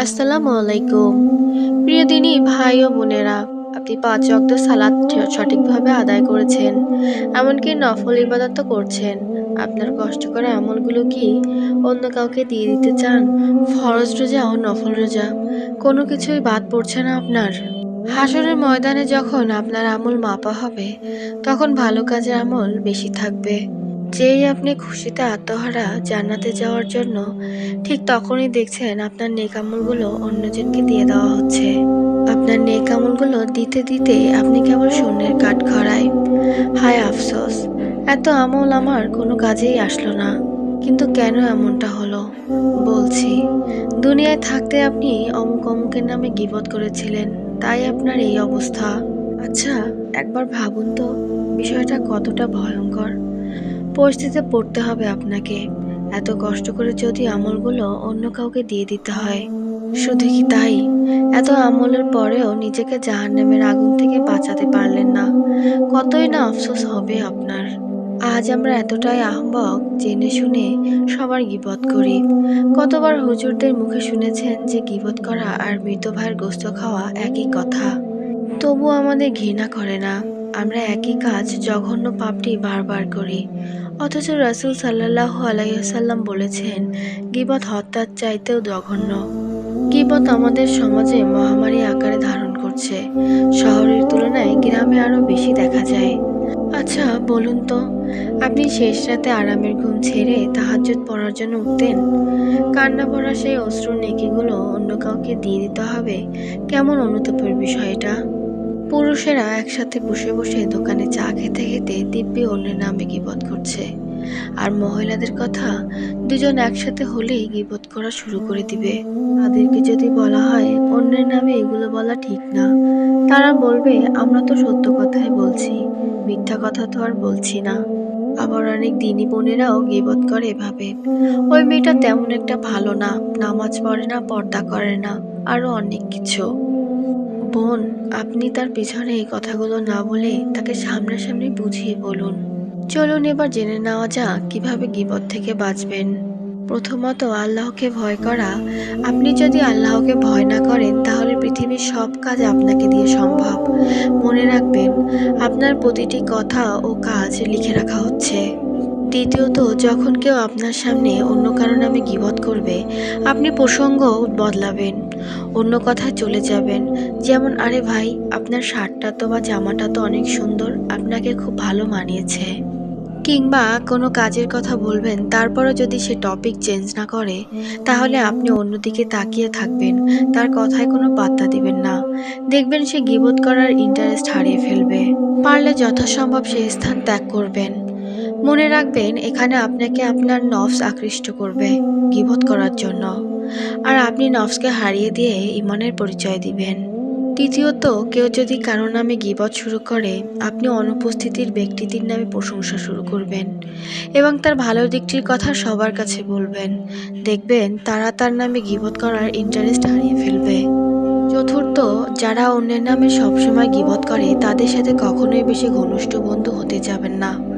আসসালামু আলাইকুম। প্রিয় দিনী, ভাই ও বোনেরা, আপনি পাঁচ ওয়াক্ত সালাদ সঠিকভাবে আদায় করেছেন, এমনকি নফল ইবাদত করছেন। আপনার কষ্ট করা আমলগুলো কি? অন্য কাউকে দিয়ে দিতে চান? ফরজ রোজা ও নফল রোজা? কোনো কিছুই বাদ পড়ছে না আপনার? হাসরের ময়দানে যখন আপনার আমল মাপা হবে, তখন ভালো কাজের আমল বেশি থাকবে। যেই আপনি খুশিতে আত্মহারা জান্নাতে যাওয়ার জন্য, ঠিক তখনই দেখছেন আপনার নেক আমলগুলো অন্যজনকে দিয়ে দেওয়া হচ্ছে। আপনার নেক আমলগুলো দিতে দিতে আপনি কেবল শূন্যের কাঠ খড়ায়। হায় আফসোস, এত আমল আমার কোনো কাজেই আসলো না। কিন্তু কেন এমনটা হলো? বলছি, দুনিয়ায় থাকতে আপনি অমুক অমুকের নামে গিবত করেছিলেন, তাই আপনার এই অবস্থা। আচ্ছা একবার ভাবুন তো, বিষয়টা কতটা ভয়ঙ্কর। পরিস্থিতিতে পড়তে হবে আপনাকে। এত কষ্ট করে যদি আমলগুলো অন্য কাউকে দিয়ে দিতে হয়। শুধু কি তাই? এত আমলের পরেও নিজেকে জাহান্নামের আগুন থেকে বাঁচাতে পারলেন না। কতই না আফসোস হবে আপনার। আজ আমরা এতটাই আহ্বক জেনে শুনে সবার গিবত করি। কতবার হুজুরদের মুখে শুনেছেন যে গিবত করা আর মৃত ভাইয়ের গোস্ত খাওয়া একই কথা। তবু আমাদের ঘৃণা করে না। আমরা একই কাজ জঘন্য পাপটি বারবার করি। অথচ রাসূল সাল্লাল্লাহু আলাইসাল্লাম বলেছেন, গিবত হত্যার চাইতেও জঘন্য। গিবত আমাদের সমাজে মহামারী আকারে ধারণ করছে। শহরের তুলনায় গ্রামে আরও বেশি দেখা যায়। আচ্ছা বলুন তো, আপনি শেষ রাতে আরামের ঘুম ছেড়ে তাহাজ্জুদ পড়ার জন্য উঠতেন? কান্না পড়া সেই অশ্রু নেকিগুলো অন্য কাউকে দিয়ে দিতে হবে? কেমন অনুতাপের বিষয় এটা? পুরুষেরা একসাথে বসে বসে দোকানে চা খেতে খেতে দিব্যি অন্যের নামে গিবত করছে। আর মহিলাদের কথা দুজন একসাথে হলেই গিবত করা শুরু করে দিবে। তাদেরকে যদি বলা হয় অন্যের নামে এগুলো বলা ঠিক না, তারা বলবে, আমরা তো সত্য কথাই বলছি, মিথ্যা কথা তো আর বলছি না। আবার অনেক দিনী বোনেরাও গিবত করে এভাবে। ওই মেয়েটা তেমন একটা ভালো না, নামাজ পড়ে না, পর্দা করে না, আরও অনেক কিছু। বোন, আপনি তার পিছনে এই কথাগুলো না বলে তাকে সামনাসামনি বুঝিয়ে বলুন। চলুন এবার জেনে নেওয়া যাক কীভাবে গিবত থেকে বাঁচবেন। প্রথমত আল্লাহকে ভয় করা। আপনি যদি আল্লাহকে ভয় না করেন, তাহলে পৃথিবীর সব কাজ আপনাকে দিয়ে সম্ভব। মনে রাখবেন, আপনার প্রতিটি কথা ও কাজ লিখে রাখা হচ্ছে। দ্বিতীয়ত, যখন কেউ আপনার সামনে অন্য কারও নামে গিবত করবে, আপনি প্রসঙ্গ বদলাবেন। অন্য কথায় চলে যাবেন। যেমন, আরে ভাই, আপনার শার্টটা তো বা জামাটা তো অনেক সুন্দর, আপনাকে খুব ভালো মানিয়েছে। কিংবা কোনো কাজের কথা বলবেন, তারপরও যদি সে টপিক চেঞ্জ না করে, তাহলে আপনি অন্যদিকে তাকিয়ে থাকবেন, তার কথায় কোনো পাত্তা দিবেন না। দেখবেন সে গিবোধ করার ইন্টারেস্ট হারিয়ে ফেলবে। পারলে যথাসম্ভব সে স্থান ত্যাগ করবেন। মনে রাখবেন, এখানে আপনাকে আপনার নফস আকৃষ্ট করবে গিবোধ করার জন্য। আর আপনি নফসকে হারিয়ে দিয়ে ইমানের পরিচয় দিবেন। তৃতীয়ত কেউ যদি কারও নামে গিবত শুরু করে, আপনি অনুপস্থিতির ব্যক্তিটির নামে প্রশংসা শুরু করবেন এবং তার ভালো দিকটির কথা সবার কাছে বলবেন। দেখবেন, তারা তার নামে গিবত করার ইন্টারেস্ট হারিয়ে ফেলবে। চতুর্থ, যারা অন্যের নামে সবসময় গিবত করে, তাদের সাথে কখনোই বেশি ঘনিষ্ঠ বন্ধু হতে যাবেন না।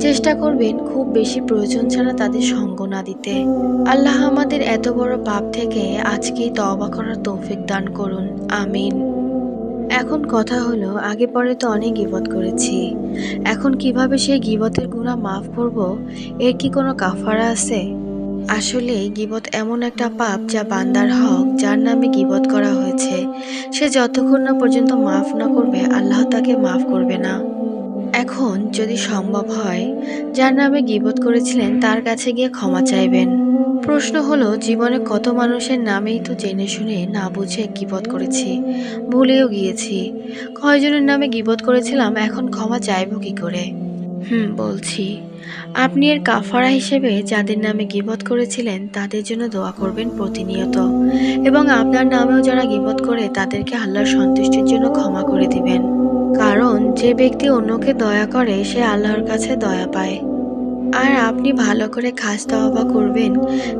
চেষ্টা করবেন খুব বেশি প্রয়োজন ছাড়া তাদের সঙ্গ না দিতে। আল্লাহ আমাদের এত বড় পাপ থেকে আজকেই তওবা করার তৌফিক দান করুন। আমিন। এখন কথা হলো, আগে পরে তো অনেক গিবত করেছি। এখন কীভাবে সেই গিবতের গুণা মাফ করব? এর কি কোনো কাফারা আছে? আসলে গিবত এমন একটা পাপ যা বান্দার হক, যার নামে গিবত করা হয়েছে। সে যতক্ষণ না পর্যন্ত মাফ না করবে, আল্লাহ তাকে মাফ করবে না। এখন যদি সম্ভব হয়, যার নামে গিবত করেছিলেন, তার কাছে গিয়ে ক্ষমা চাইবেন। প্রশ্ন হলো, জীবনে কত মানুষের নামেই তো জেনে শুনে না বুঝে গিবত করেছি, ভুলেও গিয়েছি। কয়জনের নামে গিবত করেছিলাম, এখন ক্ষমা চাইব কি করে? হুম, বলছি। আপনি এর কাফারা হিসেবে যাদের নামে গিবত করেছিলেন, তাদের জন্য দোয়া করবেন প্রতিনিয়ত। এবং আপনার নামেও যারা গিবত করে, তাদেরকে আল্লাহর সন্তুষ্টির জন্য ক্ষমা করে দিবেন। কারণ যে ব্যক্তি অন্যকে দয়া করে, সে আল্লাহর কাছে দয়া পায়। আর আপনি ভালো করে খাস দাওয়া করবেন,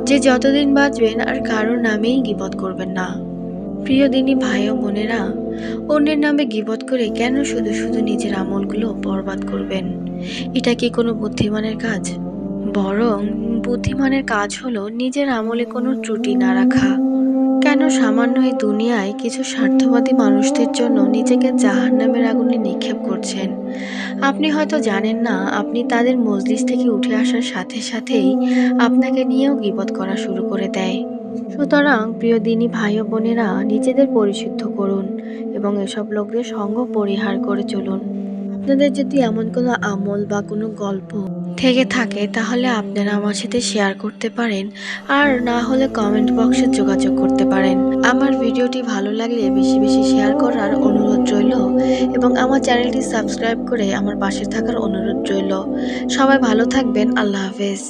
যে যতদিন বাঁচবেন আর কারোর নামেই গিবত করবেন না। প্রিয় দিনই ভাই ও বোনেরা, অন্যের নামে গিবত করে কেন শুধু শুধু নিজের আমলগুলো বরবাদ করবেন? এটা কি কোনো বুদ্ধিমানের কাজ? বরং বুদ্ধিমানের কাজ হলো নিজের আমলে কোনো ত্রুটি না রাখা। কেন সামান্য এই দুনিয়ায় কিছু স্বার্থবাদী মানুষদের জন্য নিজেকে জাহান্নামের আগুনে নিক্ষেপ করছেন? আপনি হয়তো জানেন না, আপনি তাদের মজলিস থেকে উঠে আসার সাথে সাথেই আপনাকে নিয়েও গীবত করা শুরু করে দেয়। সুতরাং প্রিয় দিনী ভাই ও বোনেরা, নিজেদের পরিশুদ্ধ করুন এবং এসব লোকদের সঙ্গ পরিহার করে চলুন। আপনাদের যদি এমন কোনো আমল বা কোনো গল্প থেকে থাকে, তাহলে আপনারা আমার সাথে শেয়ার করতে পারেন। আর না হলে কমেন্ট বক্সে যোগাযোগ করতে পারেন। আমার ভিডিওটি ভালো লাগলে বেশি বেশি শেয়ার করার অনুরোধ রইল এবং আমার চ্যানেলটি সাবস্ক্রাইব করে আমার পাশে থাকার অনুরোধ রইল। সবাই ভালো থাকবেন, আল্লাহ হাফেজ।